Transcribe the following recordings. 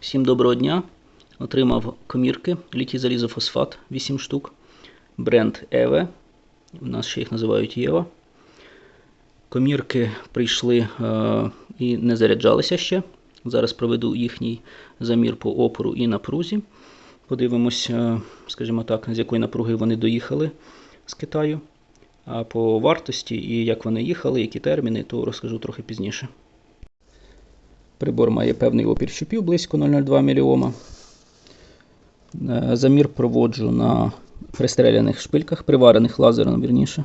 Всім доброго дня. Отримав комірки літій залізофосфат 8 штук. Бренд Еве. У нас ще їх називають Єва. Комірки прийшли е, і не заряджалися ще. Зараз проведу їхній замір по опору і напрузі. Подивимось, е, скажімо так, з якої напруги вони доїхали з Китаю. А по вартості і як вони їхали, які терміни, то розкажу трохи пізніше. Прибор має певний опір щупів близько 0,02 мОм. Е, Замір проводжу на пристреляних шпильках, приварених лазером, вірніше.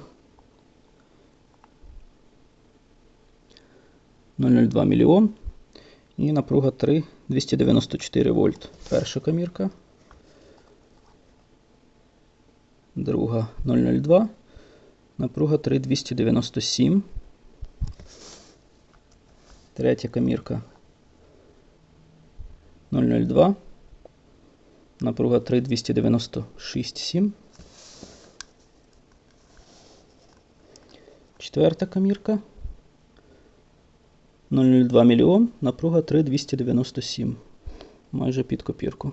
0,02 мОм. І напруга 3 294 вольт. Перша комірка. Друга 0,02. Напруга 3 297. Третя комірка 002. Напруга 3,296,7. Четверта комірка. 0,02 мільйон. Напруга 3,297. Майже під копірку.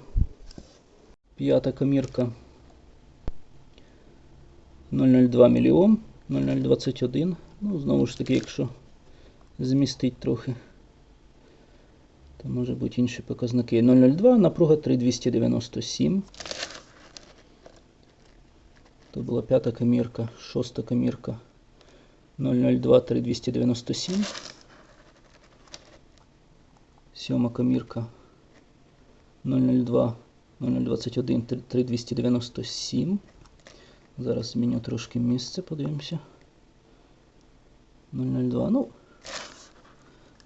П'ята комірка. 0,02 мільйон. 0,021. Ну, знову ж таки, якщо змістить трохи то може бути інші показники. 0,02, напруга 3,297. То була п'ята комірка, шоста комірка 0,02, 3,297. Сьома комірка 0,02, 0,21, 3,297. Зараз зміню трошки місце, подивимося. 0,02. Ну,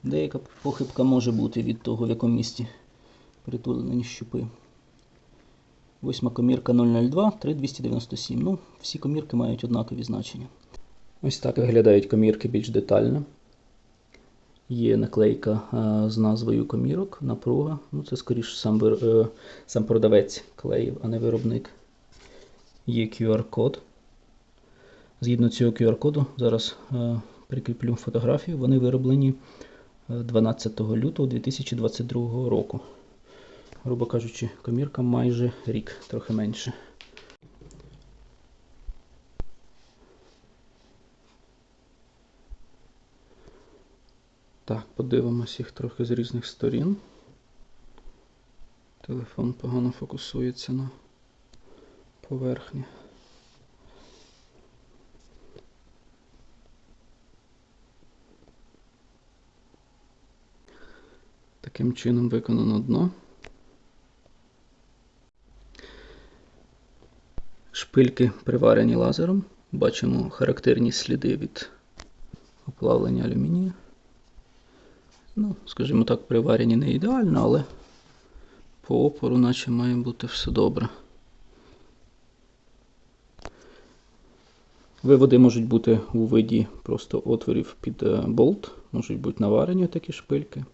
Деяка похибка може бути від того, в якому місці притулені щупи. Восьма комірка 002, 3297. Ну, всі комірки мають однакові значення. Ось так виглядають комірки більш детально. Є наклейка а, з назвою комірок, напруга. Ну, це скоріше сам, е, сам продавець клеїв, а не виробник. Є QR-код. Згідно цього QR-коду, зараз е, прикріплю фотографію. Вони вироблені 12 лютого 2022 року. Грубо кажучи, комірка майже рік, трохи менше. Так, подивимось їх трохи з різних сторін. Телефон погано фокусується на поверхні. Таким чином виконано дно. Шпильки приварені лазером. Бачимо характерні сліди від оплавлення алюмінію. Ну, скажімо так, приварені не ідеально, але по опору наче має бути все добре. Виводи можуть бути у виді просто отворів під е, болт, можуть бути наварені такі шпильки.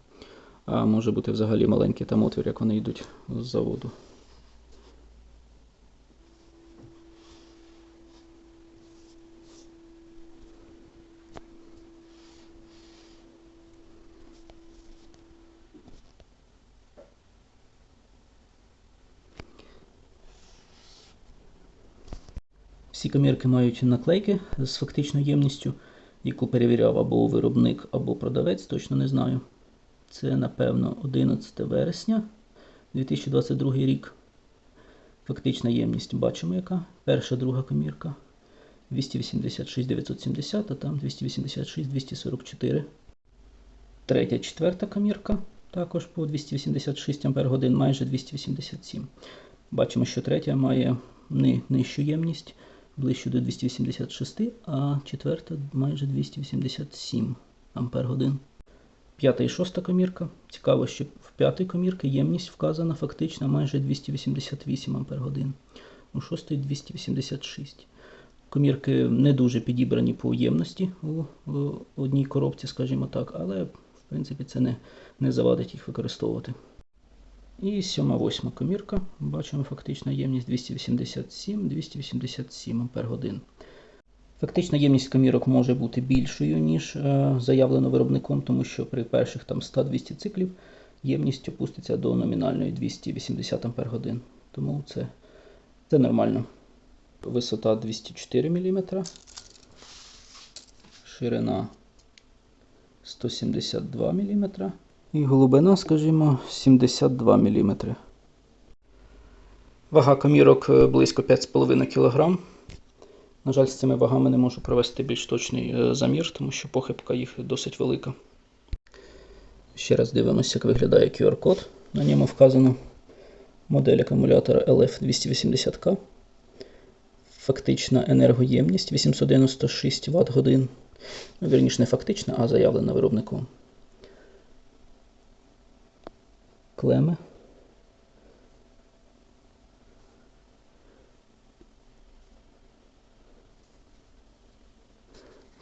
А може бути взагалі маленький там отвір, як вони йдуть з заводу. Всі комірки мають наклейки з фактичною ємністю, яку перевіряв або виробник, або продавець, точно не знаю. Це, напевно, 11 вересня 2022 рік. Фактична ємність бачимо яка. Перша, друга комірка 286 970, а там 286 244. Третя, четверта комірка. Також по 286 Ах, майже 287. Бачимо, що третя має нижчу ємність, ближче до 286, а четверта майже 287 Ампер годин. П'ята і шоста комірка. Цікаво, що в п'ятій комірці ємність вказана фактично майже 288 Ах. У шостої 286. Комірки не дуже підібрані по ємності у, одній коробці, скажімо так, але в принципі це не, не завадить їх використовувати. І сьома восьма комірка. Бачимо фактична ємність 287-287 Ах. Фактична ємність комірок може бути більшою, ніж е, заявлено виробником, тому що при перших там 100-200 циклів ємність опуститься до номінальної 280 Ампер годин. Тому це, це нормально. Висота 204 мм, ширина 172 мм і глибина, скажімо, 72 мм. Вага комірок е, близько 5,5 кг. На жаль, з цими вагами не можу провести більш точний е, замір, тому що похибка їх досить велика. Ще раз дивимося, як виглядає QR-код. На ньому вказано модель акумулятора LF280K. Фактична енергоємність 896 Вт годин. Ну, вірніше, не фактична, а заявлена виробником. Клеми.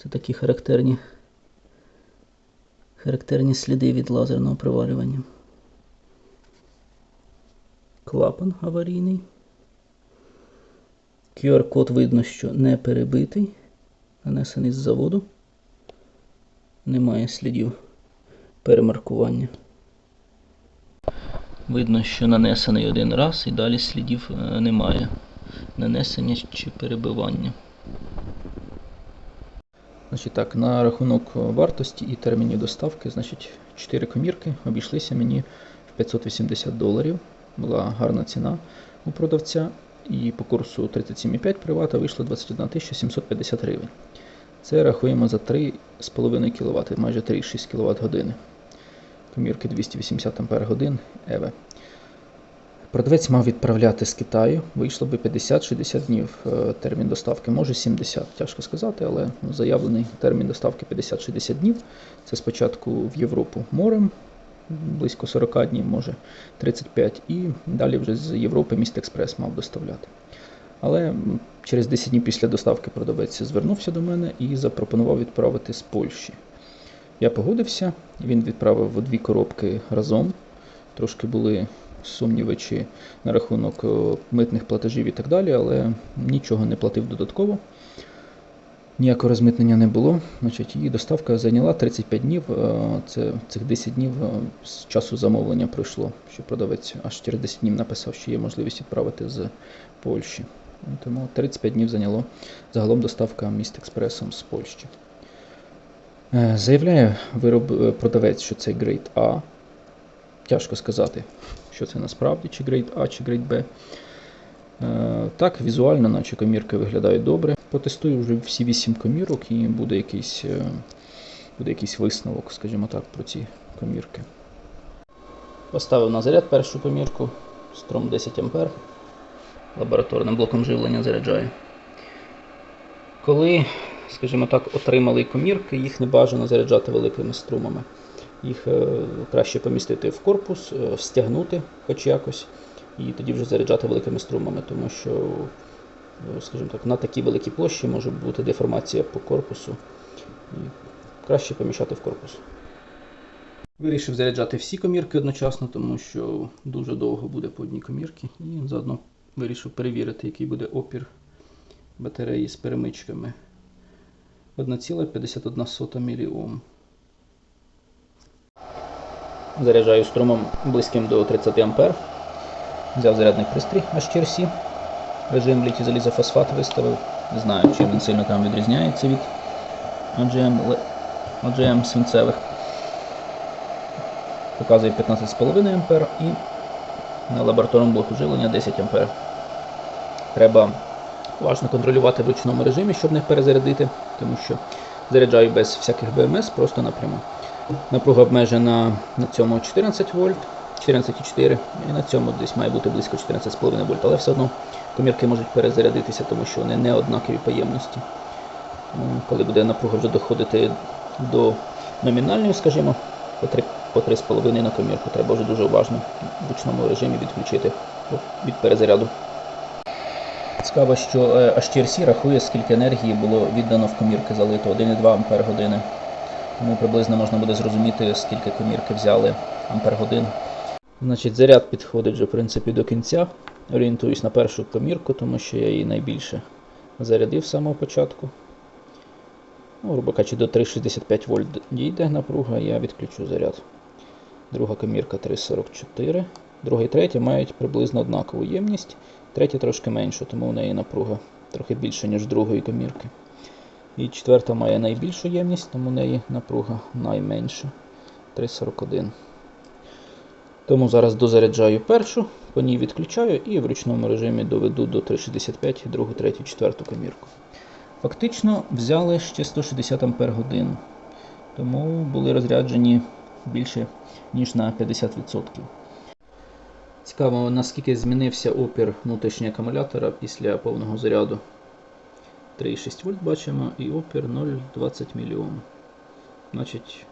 Це такі характерні, характерні сліди від лазерного приварювання. Клапан аварійний. QR-код видно, що не перебитий, нанесений з заводу. Немає слідів перемаркування. Видно, що нанесений один раз і далі слідів е, немає. Нанесення чи перебивання. Значить так, на рахунок вартості і термінів доставки, значить, 4 комірки обійшлися мені в 580 доларів. Була гарна ціна у продавця. І по курсу 37,5 привата вийшло 21 750 гривень. Це рахуємо за 3,5 кВт, майже 3,6 кВт години. Комірки 280 Ампер годин ЕВ. Продавець мав відправляти з Китаю, вийшло би 50-60 днів е, термін доставки, може 70, тяжко сказати, але заявлений термін доставки 50-60 днів. Це спочатку в Європу морем, близько 40 днів, може 35, і далі вже з Європи міст Експрес мав доставляти. Але через 10 днів після доставки продавець звернувся до мене і запропонував відправити з Польщі. Я погодився, він відправив дві коробки разом. Трошки були сумніви чи на рахунок е, митних платежів і так далі, але нічого не платив додатково. Ніякого розмитнення не було. Значить, її доставка зайняла 35 днів. е, Це цих 10 днів е, з часу замовлення пройшло, що продавець аж через 10 днів написав, що є можливість відправити з Польщі. Тому 35 днів зайняло загалом доставка міст експресом з Польщі. Заявляє вироб, продавець, що це Grade A. Тяжко сказати, що це насправді, чи Grade A, чи Grade B. Е, Так, візуально, наче комірки виглядають добре. Потестую вже всі 8 комірок і буде якийсь, е, буде якийсь висновок, скажімо так, про ці комірки. Поставив на заряд першу комірку, струм 10 А. Лабораторним блоком живлення заряджаю. Коли, скажімо так, отримали комірки, їх не бажано заряджати великими струмами. Їх е, краще помістити в корпус, е, стягнути хоч якось, і тоді вже заряджати великими струмами, тому що, е, скажімо так, на такій великій площі може бути деформація по корпусу. І краще поміщати в корпус. Вирішив заряджати всі комірки одночасно, тому що дуже довго буде по одній комірці. І заодно вирішив перевірити, який буде опір батареї з перемичками. 1,51 мОм. Заряджаю струмом близьким до 30 А. Взяв зарядний пристрій HTRC. Режим літій залізофосфат виставив. Не знаю, чим він сильно там відрізняється від OGM, ле- OGM свинцевих. Показує 15,5 А і на лабораторному блоку живлення 10 А. Треба уважно контролювати в ручному режимі, щоб не перезарядити, тому що заряджаю без всяких БМС, просто напряму. Напруга обмежена на цьому 14 вольт, 14,4 і на цьому десь має бути близько 14,5 вольт, але все одно комірки можуть перезарядитися, тому що вони не однакові по ємності. Тому, Коли буде напруга вже доходити до номінальної, скажімо, по 3,5 на комірку, треба вже дуже уважно в ручному режимі відключити від перезаряду. Цікаво, що е, HTRC рахує, скільки енергії було віддано в комірки залито 1,2 Ампер години. Тому приблизно можна буде зрозуміти, скільки комірки взяли ампер годин. Значить, заряд підходить вже в принципі до кінця. Орієнтуюсь на першу комірку, тому що я її найбільше зарядив з самого початку. Ну, грубо кажучи, до 3,65 вольт дійде напруга, я відключу заряд. друга комірка 3,44. Друга і третя мають приблизно однакову ємність. Третя трошки менша, тому у неї напруга трохи більша, ніж другої комірки. І четверта має найбільшу ємність, тому у неї напруга найменша 3,41. Тому зараз дозаряджаю першу, по ній відключаю і в ручному режимі доведу до 3,65 другу, третю, четверту комірку. Фактично взяли ще 160 Ампер годин, тому були розряджені більше ніж на 50%. Цікаво, наскільки змінився опір внутрішнього акумулятора після повного заряду. 3,6 вольт бачимо і опір 0,20 мільйон. Значить,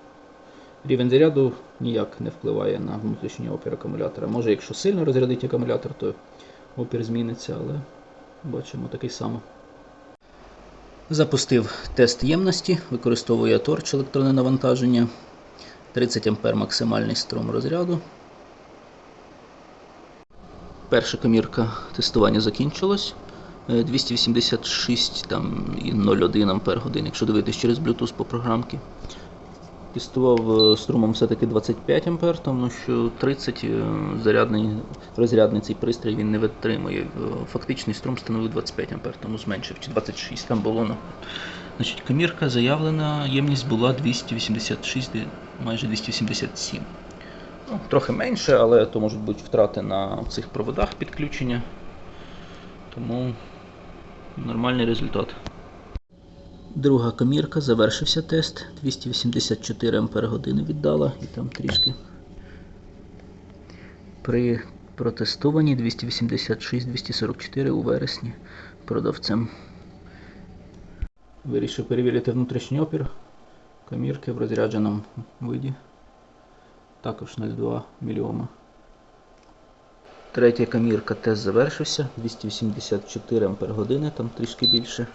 рівень заряду ніяк не впливає на внутрішній опір акумулятора. Може, якщо сильно розрядить акумулятор, то опір зміниться, але бачимо такий самий. Запустив тест ємності, використовує торч електронне навантаження. 30 А максимальний струм розряду. Перша комірка тестування закінчилась. Е, 286 там, і 0,1 Ампер годин, якщо дивитись через Bluetooth по програмці. Тестував е, струмом все-таки 25 Ампер, тому що 30 е, зарядний, розрядний цей пристрій він не витримує. Е, Фактичний струм становив 25 Ампер, тому зменшив, чи 26 там було. Ну. Значить, комірка заявлена, ємність була 286, майже 287. Ну, трохи менше, але то можуть бути втрати на цих проводах підключення. Тому нормальний результат. Друга комірка, завершився тест. 284 Ампер години віддала і там трішки. При протестуванні 286-244 у вересні продавцем. Вирішив перевірити внутрішній опір комірки в розрядженому виді. Також 0,2 мільйома. Третя камірка тест завершився. 284 Ампер години, там трішки більше.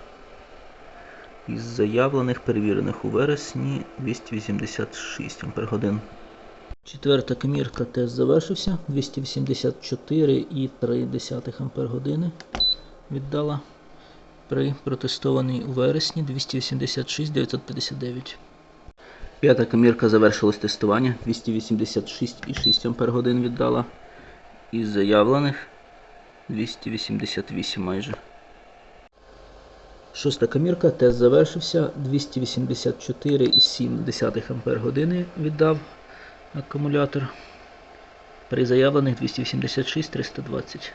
Із заявлених, перевірених у вересні 286 Ампер годин. Четверта камірка тест завершився. 284,3 Ампер години віддала. При протестованій у вересні 286 959. П'ята камірка завершилось тестування. 286,6 Ампер годин віддала. Із заявлених 288 майже. Шоста камірка, тест завершився. 284,7 Ампер години віддав акумулятор. При заявлених 286 320.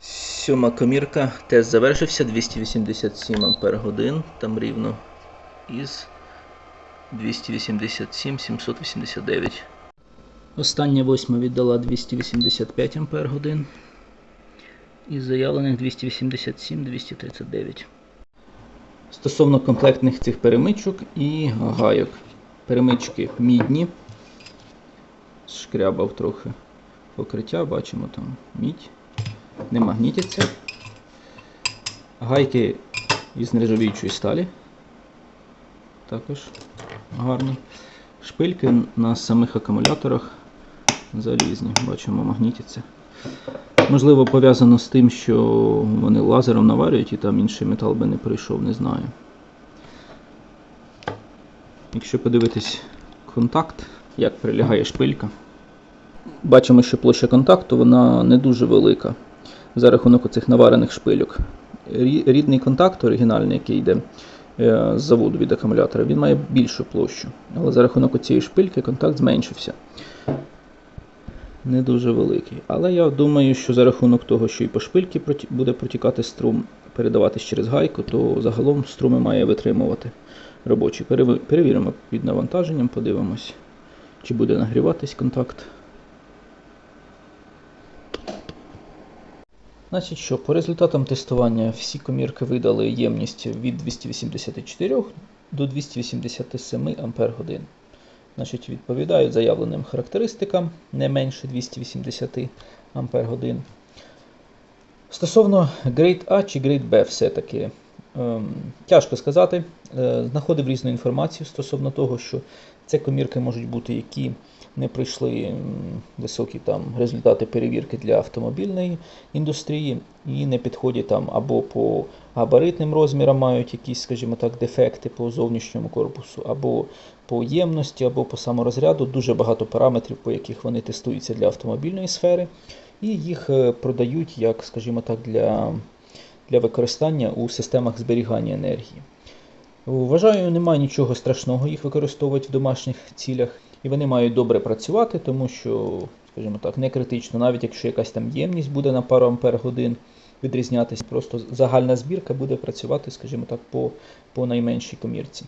Сьома комірка, тест завершився. 287 Ампер годин. Там рівно із 287 789. Остання восьма віддала 285 Ампер годин. Із заявлених 287 239. Стосовно комплектних цих перемичок і гайок. Перемички мідні. Шкрябав трохи покриття, бачимо там мідь. Не магнітяться. Гайки із нержавіючої сталі. Також гарні. Шпильки на самих акумуляторах залізні, бачимо, магнітяться. Можливо, пов'язано з тим, що вони лазером наварюють і там інший метал би не пройшов, не знаю. Якщо подивитись контакт, як прилягає шпилька, бачимо, що площа контакту вона не дуже велика за рахунок оцих наварених шпильок. Рідний контакт, оригінальний, який йде е, з заводу від акумулятора, він має більшу площу. Але за рахунок цієї шпильки контакт зменшився. Не дуже великий. Але я думаю, що за рахунок того, що і по шпильці буде протікати струм, передаватись через гайку, то загалом струми має витримувати робочий. Перевіримо під навантаженням, подивимось, чи буде нагріватись контакт. Значить що, по результатам тестування всі комірки видали ємність від 284 до 287 Ампер годин. Значить, відповідають заявленим характеристикам не менше 280 Ампер годин. Стосовно Grade A чи Grade B все-таки ем, тяжко сказати. Е, знаходив різну інформацію стосовно того, що Це комірки можуть бути, які не пройшли високі там результати перевірки для автомобільної індустрії і не підходять там або по габаритним розмірам мають якісь, скажімо так, дефекти по зовнішньому корпусу, або по ємності, або по саморозряду. Дуже багато параметрів, по яких вони тестуються для автомобільної сфери, і їх е, продають як, скажімо так, для, для використання у системах зберігання енергії. Вважаю, немає нічого страшного їх використовувати в домашніх цілях, і вони мають добре працювати, тому що, скажімо так, не критично, навіть якщо якась там ємність буде на пару ампер годин відрізнятися, просто загальна збірка буде працювати, скажімо так, по, по найменшій комірці.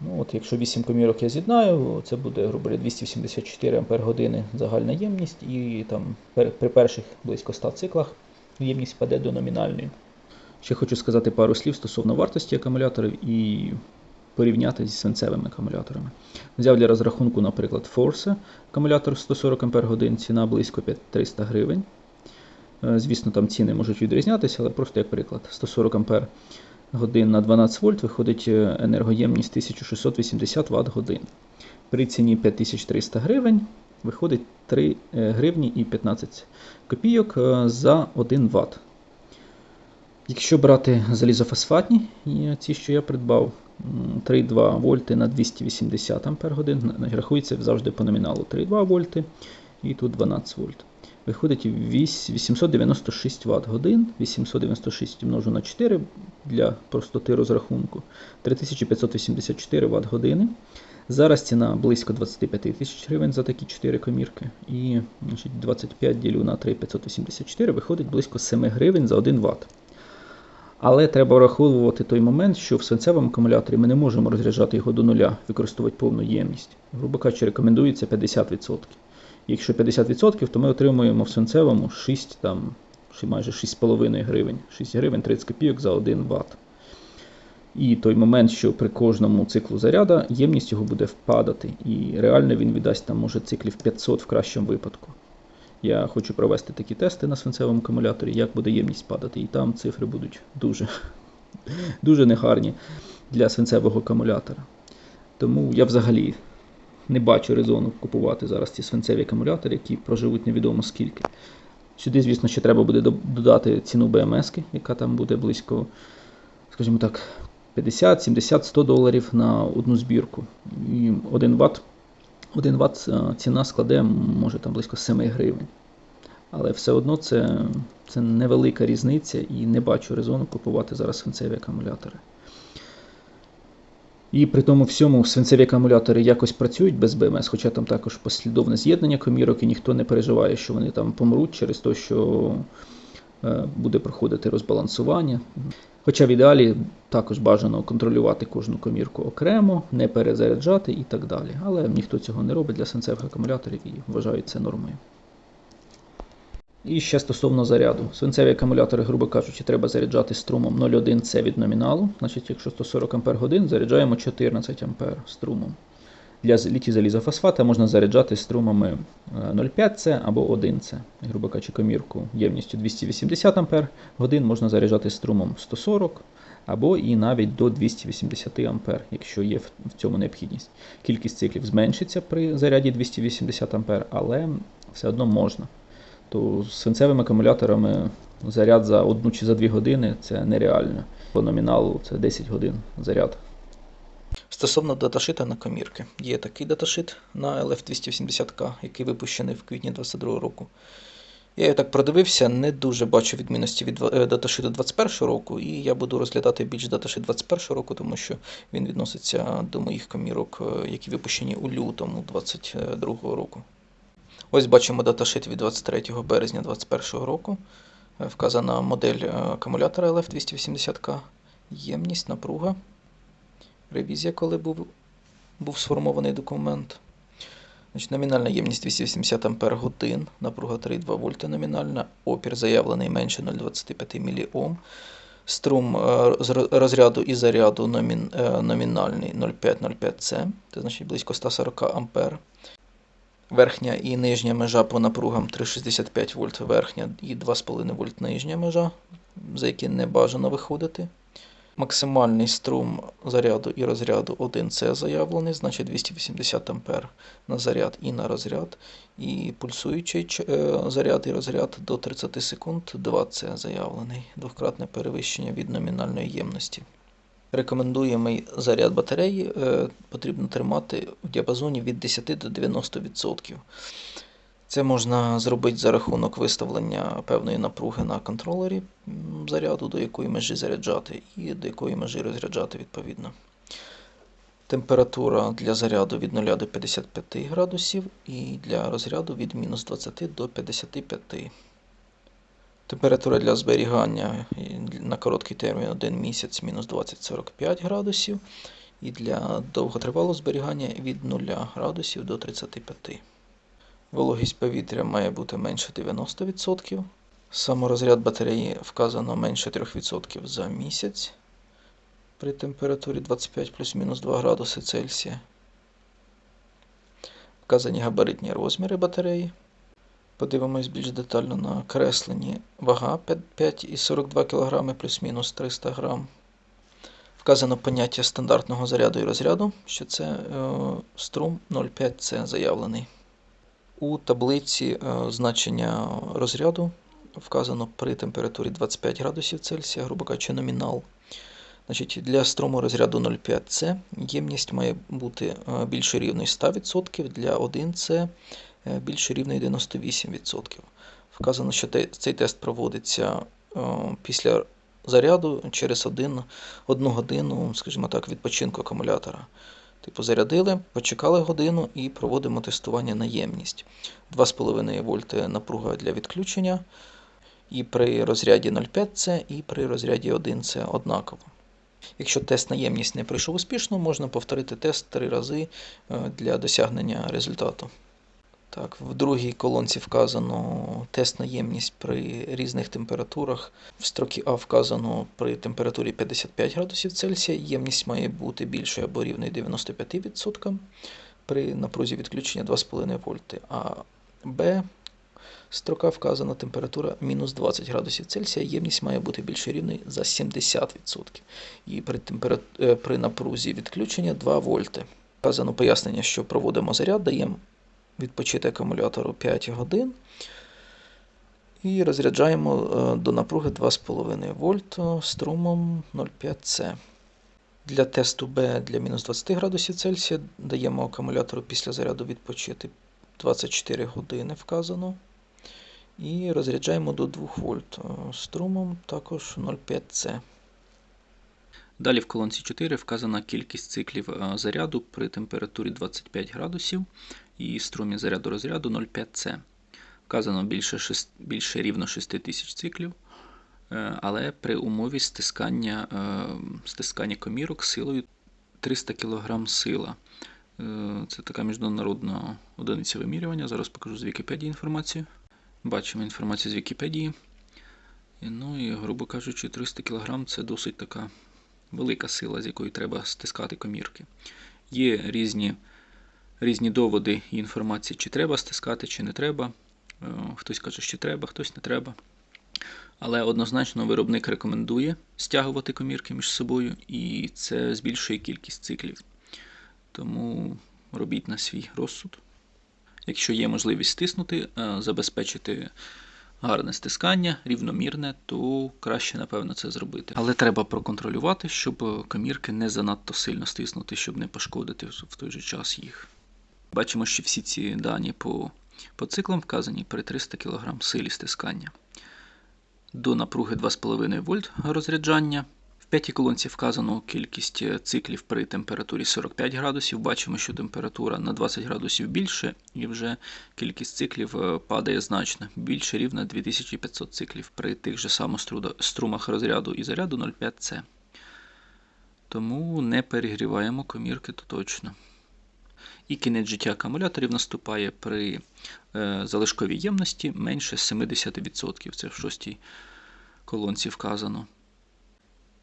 Ну, от, якщо 8 комірок я з'єднаю, це буде, грубо говоря, 284 ампер години загальна ємність, і там при перших близько 100 циклах ємність паде до номінальної. Ще хочу сказати пару слів стосовно вартості акумуляторів і порівняти зі свинцевими акумуляторами. Взяв для розрахунку, наприклад, Force акумулятор 140 Ах, ціна близько 300 гривень. Е, Звісно, там ціни можуть відрізнятися, але просто як приклад. 140 Ах годин на 12 вольт виходить е, енергоємність 1680 Вт годин. При ціні 5300 гривень виходить 3 е, гривні і 15 копійок за 1 Вт. Якщо брати залізофосфатні, ці, що я придбав, 3,2 вольти на 280 Ах, рахується завжди по номіналу 3,2 вольти і тут 12 вольт. Виходить 896 Вт годин, 896 множу на 4 для простоти розрахунку, 3584 Вт години. Зараз ціна близько 25 тисяч гривень за такі 4 комірки. І значить, 25 ділю на 3,584 виходить близько 7 гривень за 1 Вт. Але треба враховувати той момент, що в свинцевому акумуляторі ми не можемо розряджати його до нуля, використовувати повну ємність. Грубо кажучи, рекомендується 50%. Якщо 50%, то ми отримуємо в свинцевому 6, там, майже 6,5 гривень. 6 гривень 30 копійок за 1 Вт. І той момент, що при кожному циклу заряда ємність його буде впадати. І реально він віддасть там, може, циклів 500 в кращому випадку. Я хочу провести такі тести на свинцевому акумуляторі, як буде ємність падати. І там цифри будуть дуже, дуже негарні для свинцевого акумулятора. Тому я взагалі не бачу резону купувати зараз ці свинцеві акумулятори, які проживуть невідомо скільки. Сюди, звісно, ще треба буде додати ціну БМС, яка там буде близько, скажімо так, 50, 70, 100 доларів на одну збірку. І 1 Вт, 1 Вт ціна складе, може там близько 7 гривень. Але все одно це, це невелика різниця і не бачу резону купувати зараз свинцеві акумулятори. І при тому всьому свинцеві акумулятори якось працюють без БМС, хоча там також послідовне з'єднання комірок, і ніхто не переживає, що вони там помруть через те, що е, буде проходити розбалансування. Хоча в ідеалі також бажано контролювати кожну комірку окремо, не перезаряджати і так далі. Але ніхто цього не робить для свинцевих акумуляторів і вважають це нормою. І ще стосовно заряду. Свинцеві акумулятори, грубо кажучи, треба заряджати струмом 0,1 С від номіналу. Значить, якщо 140 Ах, заряджаємо 14 А струмом. Для літій залізофосфата можна заряджати струмами е, 0,5 С або 1 С. Грубо кажучи, комірку ємністю 280 А годин можна заряджати струмом 140 або і навіть до 280 А, якщо є в цьому необхідність. Кількість циклів зменшиться при заряді 280 А, але все одно можна то з свинцевими акумуляторами заряд за одну чи за дві години це нереально. По номіналу це 10 годин заряд. Стосовно даташита на комірки. Є такий даташит на LF280K, який випущений в квітні 2022 року. Я так продивився, не дуже бачу відмінності від е, даташиту 21 року, і я буду розглядати більш даташит 21 року, тому що він відноситься до моїх комірок, е, які випущені у лютому 2022 року. Ось бачимо даташит від 23 березня 2021 року. Е, Вказана модель е, акумулятора LF280K, ємність, напруга, ревізія, коли був, був сформований документ. Значить, номінальна ємність 280 Ампер годин, напруга 3,2 вольта номінальна, опір заявлений менше 0,25 мОм. Струм е, розряду і заряду номінальний 0,5-0,5 С, це значить близько 140 ампер. Верхня і нижня межа по напругам 3,65 вольт верхня і 2,5 вольт нижня межа, за які не бажано виходити. Максимальний струм заряду і розряду 1С заявлений, значить 280 А на заряд і на розряд. І пульсуючий е, заряд і розряд до 30 секунд 2С заявлений. Двократне перевищення від номінальної ємності. Рекомендуємий заряд батареї е, потрібно тримати в діапазоні від 10 до 90%. Це можна зробити за рахунок виставлення певної напруги на контролері заряду, до якої межі заряджати, і до якої межі розряджати відповідно. Температура для заряду від 0 до 55 градусів і для розряду від мінус 20 до 55. Температура для зберігання на короткий термін 1 місяць мінус 20-45 градусів. І для довготривалого зберігання від 0 градусів до 35. Вологість повітря має бути менше 90%. Саморозряд батареї вказано менше 3% за місяць при температурі 25 плюс-мінус 2 градуси Цельсія. Вказані габаритні розміри батареї. Подивимось більш детально на креслені вага 5,42 кг плюс-мінус 300 г. Вказано поняття стандартного заряду і розряду, що це е, струм 0,5С заявлений. У таблиці е, значення розряду вказано при температурі 25 градусів Цельсія, грубо кажучи, номінал. Значить, для струму розряду 0,5С ємність має бути е, більше рівною 100%, для 1С е, більше рівною 98%. Вказано, що цей тест проводиться е, після заряду через 1, 1 годину, скажімо так, відпочинку акумулятора. Типу зарядили, почекали годину і проводимо тестування на ємність. 2,5 вольти напруга для відключення. І при розряді 0,5С, і при розряді 1С однаково. Якщо тест на ємність не пройшов успішно, можна повторити тест три рази е, для досягнення результату. Так, в другій колонці вказано тест на ємність при різних температурах. В строкі А вказано при температурі 55 градусів Цельсія ємність має бути більшою або рівною 95%. При напрузі відключення 2,5 вольти. А Б строка вказана температура мінус 20 градусів Цельсія, ємність має бути більше рівною за 70%. І при, температ... е, при напрузі відключення 2 вольти. Вказано пояснення, що проводимо заряд, даємо відпочити акумулятору 5 годин. І розряджаємо е, до напруги 2,5 вольт е, струмом 0,5С. Для тесту Б для мінус 20 градусів Цельсія даємо акумулятору після заряду відпочити 24 години вказано. І розряджаємо до 2 вольт е, струмом також 0,5С. Далі в колонці 4 вказана кількість циклів е, заряду при температурі 25 градусів і струмі заряду розряду 0,5С. Вказано більше, шест- більше рівно 6000 циклів, е, але при умові стискання, е, стискання комірок силою 300 кг сила. Е, Це така міжнародна одиниця вимірювання. Зараз покажу з Вікіпедії інформацію. Бачимо інформацію з Вікіпедії. Ну і, грубо кажучи, 300 кг це досить така велика сила, з якою треба стискати комірки. Є різні, різні доводи і інформації, чи треба стискати, чи не треба. Е, Хтось каже, що треба, хтось не треба. Але однозначно виробник рекомендує стягувати комірки між собою, і це збільшує кількість циклів. Тому робіть на свій розсуд. Якщо є можливість стиснути, е, забезпечити гарне стискання, рівномірне, то краще, напевно, це зробити. Але треба проконтролювати, щоб комірки не занадто сильно стиснути, щоб не пошкодити в в той же час їх. Бачимо, що всі ці дані по, по циклам вказані при 300 кг силі стискання. До напруги 2,5 вольт розряджання. В п'ятій колонці вказано кількість е, циклів при температурі 45 градусів. Бачимо, що температура на 20 градусів більше, і вже кількість циклів е, падає значно. Більше рівно 2500 циклів при тих же самих струмах розряду і заряду 0,5С. Тому не перегріваємо комірки то точно. І кінець життя акумуляторів наступає при е, залишковій ємності менше 70%. Це в шостій колонці вказано.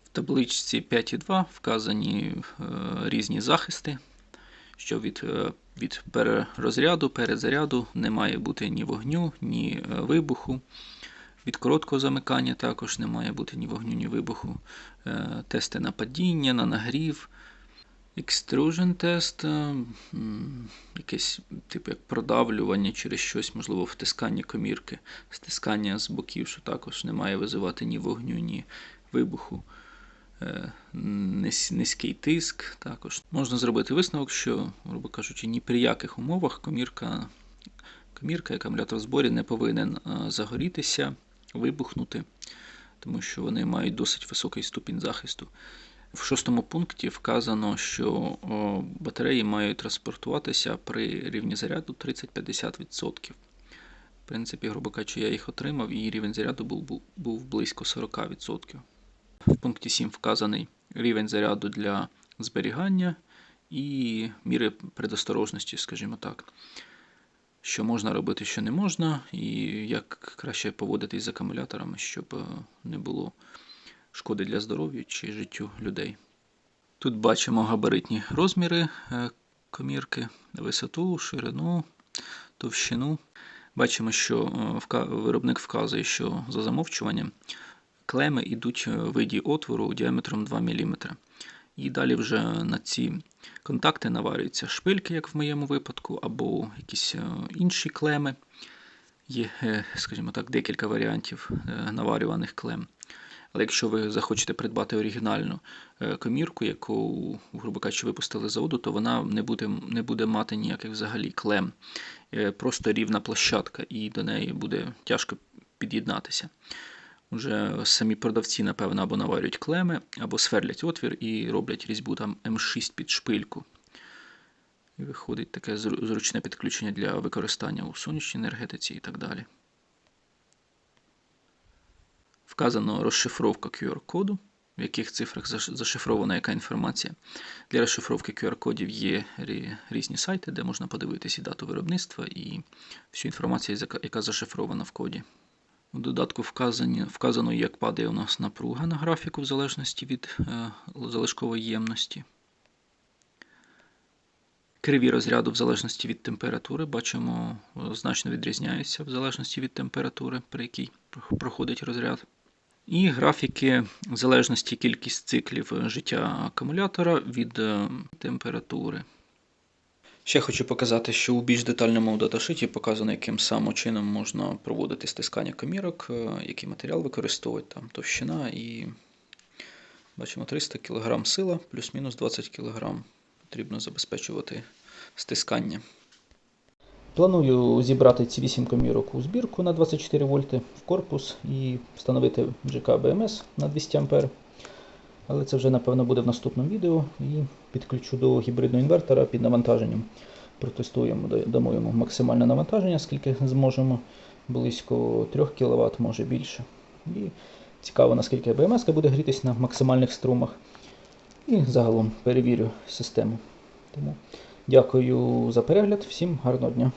В табличці 5.2 вказані е, різні захисти, що від, е, від перерозряду, перезаряду не має бути ні вогню, ні вибуху. Від короткого замикання також не має бути ні вогню, ні вибуху. Тести на падіння, на нагрів. Extrusion тест, е, якесь типу як продавлювання через щось, можливо, втискання комірки, стискання з боків, що також не має визивати ні вогню, ні вибуху. Е, Низький тиск також. Можна зробити висновок, що, грубо кажучи, ні при яких умовах комірка, комірка як акумулятор в зборі не повинен е, загорітися, вибухнути, тому що вони мають досить високий ступінь захисту. В шостому пункті вказано, що батареї мають транспортуватися при рівні заряду 30-50%. В принципі, грубо кажучи, я їх отримав, і рівень заряду був, був, близько 40%. В пункті 7 вказаний рівень заряду для зберігання і міри предосторожності, скажімо так. Що можна робити, що не можна, і як краще поводитись з акумуляторами, щоб е, не було шкоди для здоров'я чи життю людей. Тут бачимо габаритні розміри е, комірки, висоту, ширину, товщину. Бачимо, що е, виробник вказує, що за замовчуванням клеми йдуть е, в виді отвору діаметром 2 мм. І далі вже на ці контакти наварюються шпильки, як в моєму випадку, або якісь е, інші клеми. Є, е, скажімо так, декілька варіантів е, наварюваних клем. Але якщо ви захочете придбати оригінальну е, комірку, яку, грубо кажучи, випустили з заводу, то вона не буде, не буде мати ніяких взагалі клем. Е, Просто рівна площадка, і до неї буде тяжко під'єднатися. Уже самі продавці, напевно, або наварюють клеми, або сверлять отвір і роблять різьбу там М6 під шпильку. І виходить таке зручне підключення для використання у сонячній енергетиці і так далі. Вказано розшифровка QR-коду, в яких цифрах зашифрована яка інформація. Для розшифровки QR-кодів є різні сайти, де можна подивитися і дату виробництва, і всю інформацію, яка- зашифрована в коді. У додатку вказані, вказано, як падає у нас напруга на графіку в залежності від е, залишкової ємності. Криві розряду в залежності від температури, бачимо, е, значно відрізняються в залежності від температури, при якій проходить розряд. І графіки в залежності кількість циклів е, життя акумулятора від е, температури. Ще хочу показати, що у більш детальному даташиті показано, яким саме чином можна проводити стискання комірок, е, який матеріал використовувати, там товщина і бачимо 300 кг сила, плюс-мінус 20 кг. Потрібно забезпечувати стискання. Планую зібрати ці 8 комірок у збірку на 24 вольти в корпус і встановити GK BMS на 200 А. Але це вже, напевно, буде в наступному відео і підключу до гібридного інвертора під навантаженням. Протестуємо, дамо йому максимальне навантаження, скільки зможемо, близько 3 кВт, може більше. І цікаво, наскільки BMS буде грітись на максимальних струмах. І загалом перевірю систему. Тому дякую за перегляд, всім гарного дня.